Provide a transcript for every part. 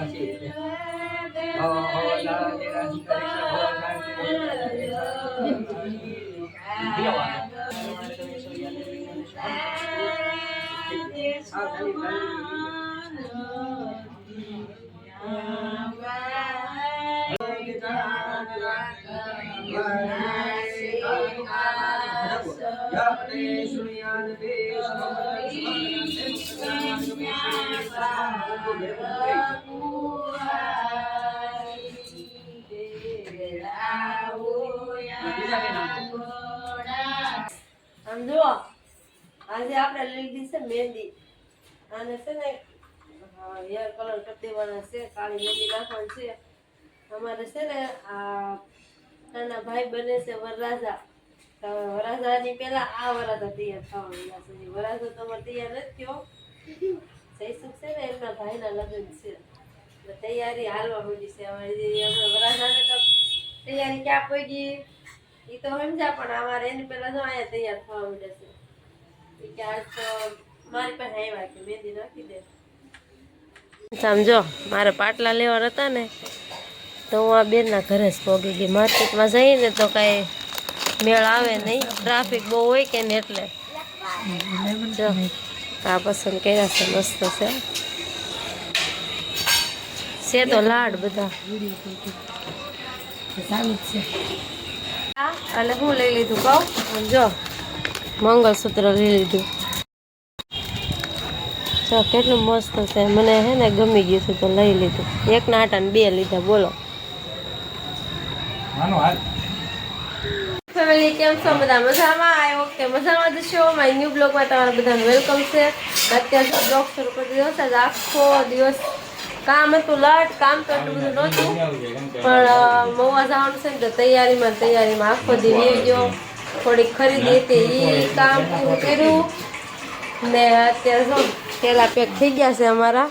Thank Oh. આમ જો આજે આપણે લીધી છે મહેંદી આને છે ને હેર કલર કરી દેવાના છે, કાળી મહેંદી નાખવાની છે. અમારે છે ને, આ નાના ભાઈ બને છે વરરાજા. તો વરરાજાની પહેલા આ વરરાજા તૈયાર થવાના છે. વરરાજો તમારે તૈયાર નથી થયો. જયસુખ છે ને, એમના ભાઈના લગ્ન છે. તૈયારી હાલવા માંડી છે. અમારી અમે વરરાજાને તો તૈયારી ક્યાં પડી? એ તો સમજા પણ અમારે એની પહેલા જો અહીંયા તૈયાર થવા માંડે છે. કે આજ તો મારી પાસે આવ્યા કે મહેંદી નાખી દે. સમજો મારે પાટલા લેવા હતા ને તો હું આ બેનના ઘરે જ પહોંચી ગઈ. માર્કેટમાં જઈને તો કાંઈ મેળ આવે નહીં. ટ્રાફિક બહુ હોય કે ને એટલે. જો આ પસંદ કર્યા છે મસ્ત છે. છે તો લાડ બધા. અને હું લઈ લીધું કહું. જો મંગળસૂત્ર લઈ લીધું. જો કેટલું મસ્ત છે. મને હે ને ગમી ગયું હતું તો લઈ લીધું. એક નાટા ને બે લીધા બોલો. ફેમિલી કેમ છો? બધા મજામાં? આઈ ઓકે મજામાં જ છો. મારી ન્યૂ બ્લોગમાં તમારા બધાને વેલકમ છે. અત્યારે બ્લોગ શરૂ કરી દીધો છે. આજ આખો દિવસ કામ હતું લટ કામ તો એટલું બધું નહોતું. પણ મવા જવાનું છે ને તો તૈયારીમાં તૈયારીમાં આખો દી ગયો. થોડીક ખરીદી હતી એ કામ પૂરું કર્યું. ને અત્યારે શું થેલા પેક થઈ ગયા છે અમારા.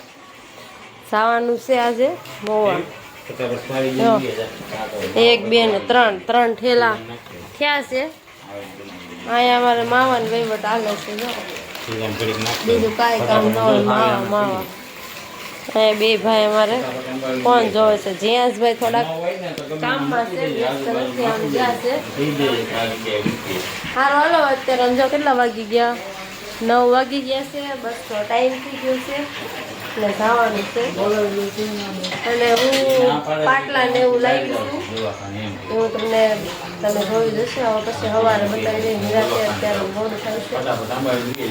જવાનું છે આજે મહુવા જો. એક બે ને ત્રણ ત્રણ ઠેલા થયા છે. અહીંયા અમારે માવાની વહીવટ હાલે છે જો. બીજું કાંઈ કામ ન હોય માવા માવા. અહીંયા બે ભાઈ અમારે કોણ જોવે છે. જીયાસભાઈ થોડાક કામમાં છે હારો હાલો અત્યારે અંજો કેટલા વાગી ગયા? નવ વાગી ગયા છે બસ ટાઈમ થઈ ગયો છે. એટલે જવાનું છે. અને હું પાટલા ને એવું લાવી છું. એવું તમને તમે જોઈ જશે હવે પછી સવારે બતાવી દઈ નિરાતે અત્યારે મોડું થાય છે.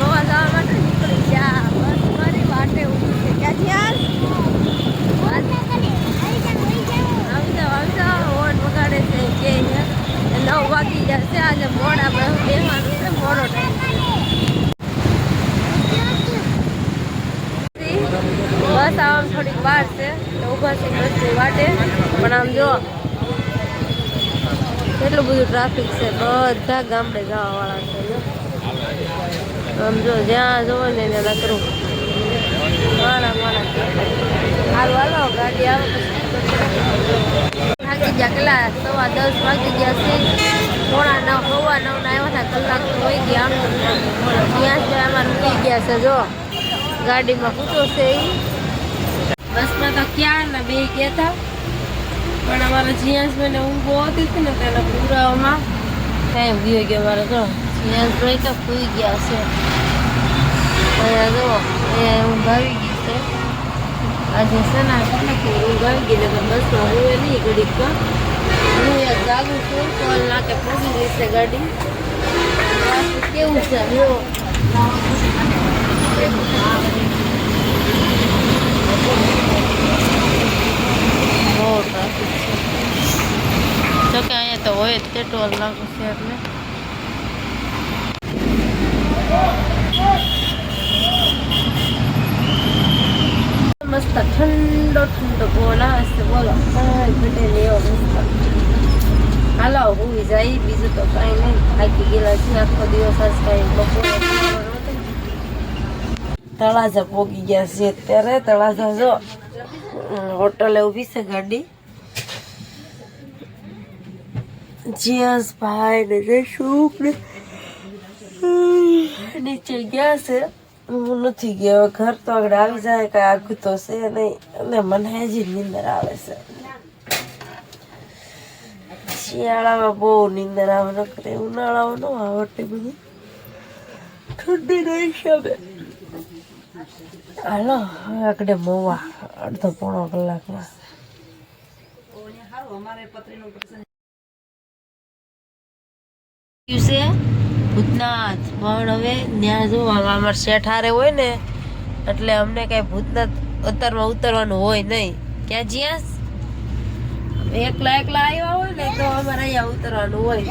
હવા જવા માટે નીકળી ગયા બસ મારી વાટે ઊભી છે ક્યાં આવી જાઓ આવી જાઓ હોર્ન વગાડે છે કે છે નવ વાગી ગયા છે આજે મોડા બેસવાનું છે મોડો ટાઈમ બસ આવવામાં થોડીક વાર છે તો ઊભા જોવાટે પણ આમ જો, કેટલું બધું ટ્રાફિક છે, બધા ગામડે જવા વાળા છે આમ જો, જ્યાં જોવો ને એને નકરું. માણા માણા. હાલ, હાલો, ગાડી આવે થાકી ગયા, કેટલા? સવા દસ વાગી ગયા છે. મોડા નવ, સવા નવ ના આવ્યા હતા, કલાક તો હોય ગયા. આમ ત્યાં જ અમારે રૂકી ગયા છે, જો. ગાડીમાં પૂછો છે એ બસમાં તો ક્યાં ને બે ગયા હતા પણ અમારા જીયાસભાઈ ને ઊંઘ બહુ હતી હતી ને તેના પુરાવામાં. કાંઈ ગયો ગયો મારે જો જીયાસભાઈ તો સુઈ ગયા છે. અહીંયા જો એ ઊંઘ આવી ગઈ છે. આજે છે ને કોને કે ઊંઘ આવી ગઈ ને બસમાં હું એ નહીં ઘડીકમાં હું યાર જાગું છું, કોલ નાકે પહોંચી ગઈ છે ગાડી. ટ્રાફિક કેવું છે? જો. બહુ ટ્રાફિક છે જો કે અહીંયા તો હોય જ તે ટોલ લાગુ છે એટલે. મસ્ત ઠંડો ઠંડો બોલા છે બોલો. કાંઈ ઘટે લેવો મસ્ત. હાલો, હું જાય, બીજું તો કાંઈ નહીં. થાકી ગયેલા છે આખો દિવસ આજ કાંઈ બપોરે તળાજા પોગી ગયા છે અત્યારે. તળાજા જો હોટલે ઊભી છે ગાડી. જીયાસ ભાઈ ને જયશુખ ને નીચે ગયા છે. હું નથી ગયો ઘર તો આગળ આવી જાય, કઈ આઘું તો છે નહીં. અને મને હજી નીંદર આવે છે. શિયાળામાં બહુ નીંદર આવે ન કરે ઉનાળામાં ન આવે એટલી બધી. ઠંડી નહીં હિસાબે. હાલો હવે આગળ મોવા અડધો પોણો કલાકમાં. દિવસે ભૂતનાથ. પણ હવે ત્યાં જો આમ અમાર શેઠ હારે હોય ને એટલે અમને કઈ ભૂતનાથ અત્યારમાં ઉતરવાનું હોય નહીં. ક્યાં જ્યાં? એકલા એકલા આવ્યા હોય ને તો અમારે અહીંયા ઉતરવાનું હોય.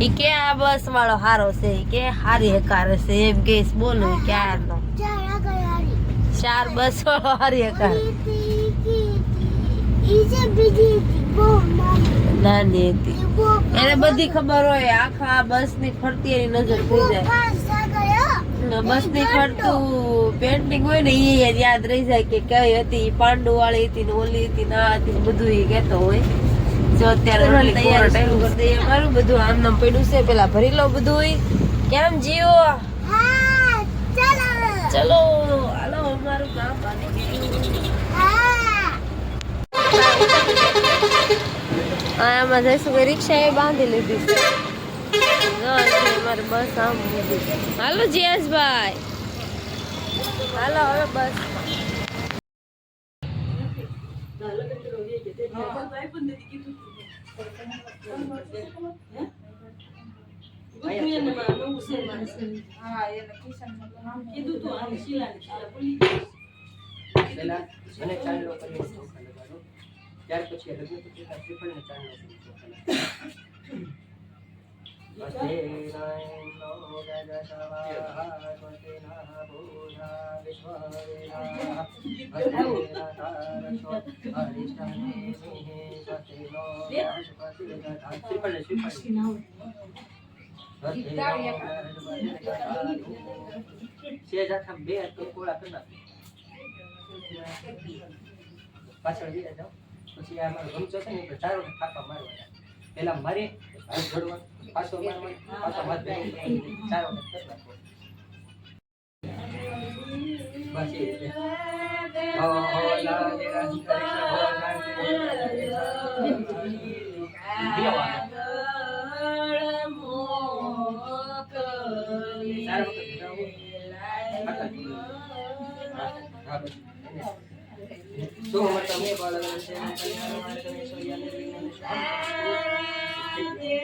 ઈ કે આ બસ વાળો હારો છે એ કે હારી હકાર છે એમ કે બોલો ક્યારનો? ચાર બસ વાળો હારી હકાર. નાની. હતી. એને બધી ખબર હોય આખા બસની ફરતી એની નજર થઈ જાય. બસની ફરતું પેન્ટિંગ હોય ને એ યાદ રહી જાય કે કઈ હતી પાંડુ વાળી હતી ને ઓલી હતી ના હતી બધું એ કેતો હોય. જો અત્યારે રોટલી તૈયારી કરી દઈએ મારું બધું આમ નામ પડ્યું છે પેલા ભરી લો બધું કેમ જીવો? ચલો હાલો અમારું કામ આમાં જઈશું કે રિક્ષા એ બાંધી લીધી છે. જો બસ આમ. હાલો જયેશભાઈ. હાલો હવે બસ. પેલા મને ચાંદલો કરીને ચોખા લગાડો ત્યાર પછી લગ્ન પછી. બે તો કોળા કરી પાછળ જઈએ જાઓ પછી આ મારો છે ને ચારો ને થાપા મારવાના. પેલા મારી પાછો પાછો હાથ ભેગો ચારો વખત કલ્યાણ તમે સોયાને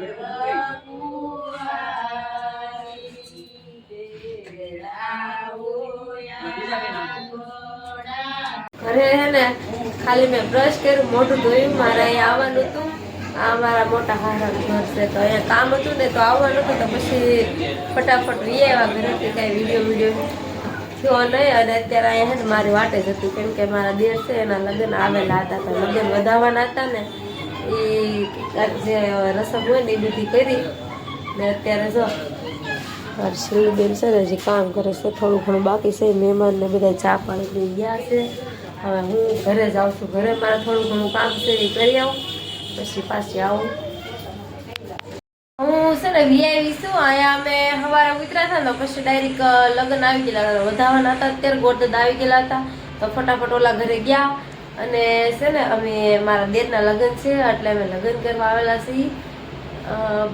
Yeah. ઘરે હે ને, ખાલી મેં બ્રશ કર્યું, મોઢું ધોયું, મારે અહીંયા આવવાનું હતું. આ મારા મોટા હારા ઘર છે, તો અહીંયા કામ હતું ને, તો આવવાનું હતું, તો પછી ફટાફટ વી આવ્યા ઘરેથી કાંઈ વીડિયો વીડિયો થયો નહીં, અને અત્યારે અહીંયા હે ને મારી વાટે જ હતું, કેમ કે મારા દેર છે, એના લગ્ન આવેલા હતા, તો લગ્ન વધાવવાના હતા ને એ જે રસમ હોય ને એ બધી કરી. ને અત્યારે જો મારી શ્રીબેન છે ને, હજી કામ કરે છે, થોડું ઘણું બાકી છે, મહેમાન ને બધા ચા પાણી ગયા છે. હવે હું ઘરે જાઉં છું. ઘરે મારે થોડું ઘણું કામ છે એ કરી આવું. પછી પાછી આવું. હું છે ને વીઆઈવી છું. અહીંયા અમે સવારે ઉતર્યા હતા ને, પછી ડાયરેક લગ્ન આવી ગયેલા હતા. વધાવાના હતા. અત્યારે ગોરદદ આવી ગયેલા હતા. તો ફટાફટ ઓલા ઘરે ગયા. અને છે ને અમે મારા દેરના લગ્ન છે, એટલે અમે લગ્ન કરવા આવેલા છીએ.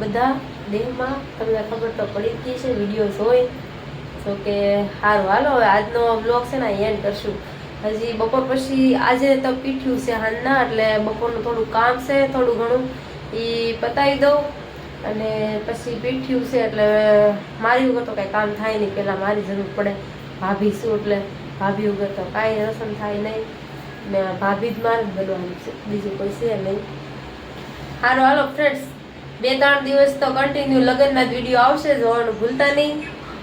બધા દેહમાં તમને ખબર તો પડી ગઈ છે, વિડીયોઝ હોય. તો કે સારું. હાલો, હવે આજનો બ્લોગ છે ને એન્ડ કરશું. હજી બપોર પછી આજે તો પીઠ્યું છે હાલના, એટલે બપોરનું થોડું કામ છે, થોડું ઘણું. એ પતાવી દઉં અને પછી પીઠ્યું છે, એટલે મારી વગર તો કાંઈ કામ થાય નહીં. પહેલાં મારી જરૂર પડે ભાભી શું, એટલે ભાભી વગર તો કાંઈ રસમ થાય નહીં. ને ભાભી જ મારે જ બનવાનું છે, બીજું કોઈ છે નહીં. સારું હાલો ફ્રેન્ડ્સ બે ત્રણ દિવસ તો કન્ટિન્યુ લગ્નના વીડિયો આવશે, જોવાનું ભૂલતા નહીં.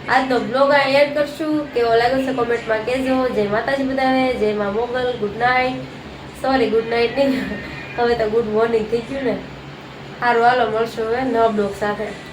આજનો બ્લોગ આ એડ કરશું. કેવો લાગે છે કોમેન્ટમાં કહેજો. જય માતાજી બધાને. જય માં Mogal. Good night sorry good night નહીં. હવે તો ગુડ મોર્નિંગ થઈ ગયું ને. સારું, હાલો, મળશું હવે નવા બ્લોગ સાથે.